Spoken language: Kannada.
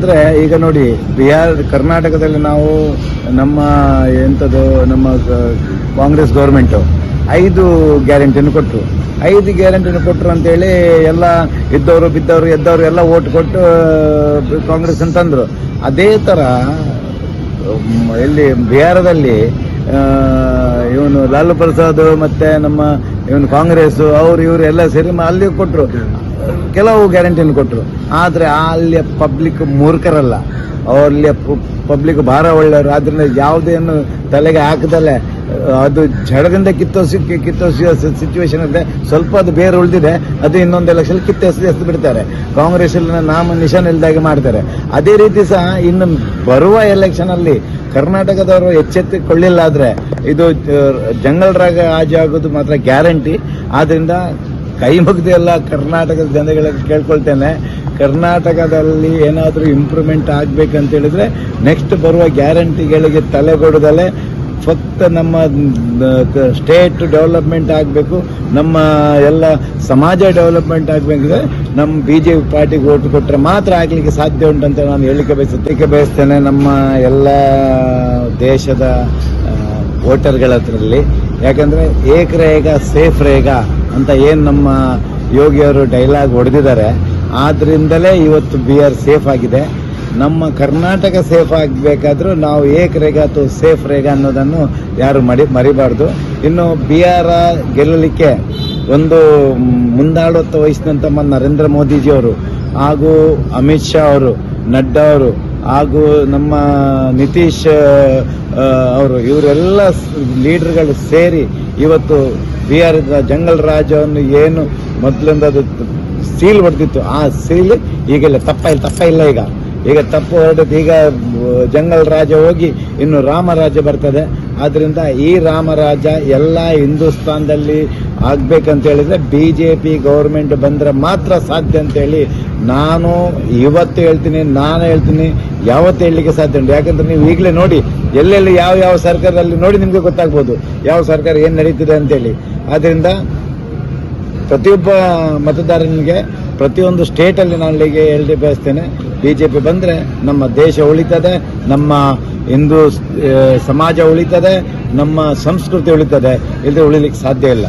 ಅಂದ್ರೆ ಈಗ ನೋಡಿ, ಬಿಹಾರ್, ಕರ್ನಾಟಕದಲ್ಲಿ ನಾವು ನಮ್ಮ ಎಂಥದ್ದು ನಮ್ಮ ಕಾಂಗ್ರೆಸ್ ಗೌರ್ಮೆಂಟ್ ಐದು ಗ್ಯಾರಂಟಿಯನ್ನು ಕೊಟ್ಟರು ಐದು ಗ್ಯಾರಂಟಿಯನ್ನು ಕೊಟ್ಟರು ಅಂತೇಳಿ ಎಲ್ಲ ಇದ್ದವರು, ಬಿದ್ದವರು, ಎದ್ದವರು ಎಲ್ಲ ಓಟ್ ಕೊಟ್ಟು ಕಾಂಗ್ರೆಸ್ ಅಂತಂದ್ರು ಅದೇ ಥರ ಇಲ್ಲಿ ಬಿಹಾರದಲ್ಲಿ ಇವನು ಲಾಲು ಪ್ರಸಾದ್ ಮತ್ತೆ ನಮ್ಮ ಇವನು ಕಾಂಗ್ರೆಸ್, ಅವರು, ಇವರು ಎಲ್ಲ ಸೇರಿ ಅಲ್ಲಿ ಕೊಟ್ಟರು ಕೆಲವು ಗ್ಯಾರಂಟಿಯನ್ನು ಕೊಟ್ಟರು ಆದರೆ ಅಲ್ಲಿಯ ಪಬ್ಲಿಕ್ ಮೂರ್ಖರಲ್ಲ. ಅಲ್ಲಿಯ ಪಬ್ಲಿಕ್ ಭಾರ ಒಳ್ಳೆಯವರು. ಆದ್ದರಿಂದ ಯಾವುದೇನು ತಲೆಗೆ ಹಾಕದಲ್ಲೇ, ಅದು ಜಡದಿಂದ ಕಿತ್ತೋಸಿ ಕಿತ್ತೋಸಿಯೋ ಸಿಚುವೇಶನ್ ಇದೆ ಸ್ವಲ್ಪ ಅದು ಬೇರೆ ಉಳಿದಿದೆ, ಅದು ಇನ್ನೊಂದು ಎಲೆಕ್ಷನ್ ಕಿತ್ತೆಸಿ ಎಸ್ತು ಬಿಡ್ತಾರೆ. ಕಾಂಗ್ರೆಸ್ ನಾಮ ನಿಶಾನ್ ಇಲ್ದಾಗೆ ಮಾಡ್ತಾರೆ. ಅದೇ ರೀತಿ ಸಹ ಇನ್ನು ಬರುವ ಎಲೆಕ್ಷನ್ ಅಲ್ಲಿ ಕರ್ನಾಟಕದವರು ಎಚ್ಚೆತ್ತುಕೊಳ್ಳಿಲ್ಲ ಆದ್ರೆ ಇದು ಜಂಗಲ್ ರಾಗ ಆಜಿ ಆಗೋದು ಮಾತ್ರ ಗ್ಯಾರಂಟಿ ಆದ್ರಿಂದ ಕೈ ಮುಗ್ದು ಎಲ್ಲ ಕರ್ನಾಟಕದ ಜನಗಳಿಗೆ ಕೇಳ್ಕೊಳ್ತೇನೆ. ಕರ್ನಾಟಕದಲ್ಲಿ ಏನಾದರೂ ಇಂಪ್ರೂವ್ಮೆಂಟ್ ಆಗ್ಬೇಕಂತ ಹೇಳಿದ್ರೆ ನೆಕ್ಸ್ಟ್ ಬರುವ ಗ್ಯಾರಂಟಿಗಳಿಗೆ ತಲೆಗೊಡದಲ್ಲೇ ಫಕ್ತ ನಮ್ಮ ಸ್ಟೇಟ್ ಡೆವಲಪ್ಮೆಂಟ್ ಆಗಬೇಕು. ನಮ್ಮ ಎಲ್ಲ ಸಮಾಜ ಡೆವಲಪ್ಮೆಂಟ್ ಆಗಬೇಕಿದ್ರೆ ನಮ್ಮ ಬಿ ಜೆ ಪಿ ಪಾರ್ಟಿಗೆ ಓಟ್ ಕೊಟ್ಟರೆ ಮಾತ್ರ ಆಗಲಿಕ್ಕೆ ಸಾಧ್ಯ ಉಂಟಂತ ನಾನು ಹೇಳಿಕೆ ಬಯಸಲಿಕ್ಕೆ ಬಯಸ್ತೇನೆ ನಮ್ಮ ಎಲ್ಲ ದೇಶದ ವೋಟರ್ಗಳ ಹತ್ರಲ್ಲಿ ಯಾಕಂದರೆ ಏಕ್ ರೇಗ ಸೇಫ್ ರೇಗ ಅಂತ ಏನು ನಮ್ಮ ಯೋಗಿಯವರು ಡೈಲಾಗ್ ಹೊಡೆದಿದ್ದಾರೆ. ಆದ್ರಿಂದಲೇ ಇವತ್ತು ಬಿ ಆರ್ ಸೇಫ್ ಆಗಿದೆ. ನಮ್ಮ ಕರ್ನಾಟಕ ಸೇಫ್ ಆಗಬೇಕಾದ್ರೂ ನಾವು ಏಕ್ ರೇಗಾ ಅಥವಾ ಸೇಫ್ ರೇಗ ಅನ್ನೋದನ್ನು ಯಾರು ಮಡಿ, ಮರಿಬಾರ್ದು. ಇನ್ನು ಬಿಹಾರ ಗೆಲ್ಲಲಿಕ್ಕೆ ಒಂದು ಮುಂದಾಡುತ್ತ ವಹಿಸಿದಂಥ ನಮ್ಮ ನರೇಂದ್ರ ಮೋದಿಜಿಯವರು ಹಾಗೂ ಅಮಿತ್ ಶಾ ಅವರು, ನಡ್ಡಾ ಅವರು ಹಾಗೂ ನಮ್ಮ ನಿತೀಶ್ ಅವರು ಇವರೆಲ್ಲ ಲೀಡರ್ಗಳು ಸೇರಿ ಇವತ್ತು ಬಿಹಾರದ ಜಂಗಲ್ ರಾಜವನ್ನು ಏನು ಮೊದಲಿಂದ ಅದು ಸೀಲ್ ಹೊಡೆದಿತ್ತು, ಆ ಸೀಲ್ ಈಗೆಲ್ಲ ತಪ್ಪ ಇಲ್ಲ ತಪ್ಪ ಇಲ್ಲ ಈಗ. ಈಗ ತಪ್ಪು ಹೊರಡೋದು ಈಗ ಜಂಗಲ್ ರಾಜ ಹೋಗಿ ಇನ್ನು ರಾಮರಾಜ ಬರ್ತದೆ. ಆದ್ರಿಂದ ಈ ರಾಮರಾಜ ಎಲ್ಲ ಹಿಂದೂಸ್ತಾನದಲ್ಲಿ ಆಗ್ಬೇಕಂತ ಹೇಳಿದ್ರೆ ಬಿ ಜೆ ಪಿ ಗೌರ್ಮೆಂಟ್ ಬಂದ್ರೆ ಮಾತ್ರ ಸಾಧ್ಯ ಅಂತೇಳಿ ನಾನು ಇವತ್ತು ಹೇಳ್ತೀನಿ, ನಾನು ಹೇಳ್ತೀನಿ, ಯಾವತ್ತು ಹೇಳಲಿಕ್ಕೆ ಸಾಧ್ಯ ಉಂಟು? ಯಾಕಂದ್ರೆ ನೀವು ಈಗಲೇ ನೋಡಿ ಎಲ್ಲೆಲ್ಲಿ ಯಾವ ಯಾವ ಸರ್ಕಾರದಲ್ಲಿ ನೋಡಿ ನಿಮಗೆ ಗೊತ್ತಾಗ್ಬೋದು. ಯಾವ ಸರ್ಕಾರ ಏನು ನಡೀತಿದೆ ಅಂತೇಳಿ. ಆದ್ದರಿಂದ ಪ್ರತಿಯೊಬ್ಬ ಮತದಾರನಿಗೆ ಪ್ರತಿಯೊಂದು ಸ್ಟೇಟಲ್ಲಿ ನಾನು ಇಲ್ಲಿಗೆ ಹೇಳಿ ಬಯಸ್ತೇನೆ ಬಿ ಜೆ ಪಿ ಬಂದರೆ ನಮ್ಮ ದೇಶ ಉಳಿತದೆ, ನಮ್ಮ ಹಿಂದೂ ಸಮಾಜ ಉಳಿತದೆ, ನಮ್ಮ ಸಂಸ್ಕೃತಿ ಉಳಿತದೆ. ಇಲ್ಲದೆ ಉಳಿಲಿಕ್ಕೆ ಸಾಧ್ಯ ಇಲ್ಲ.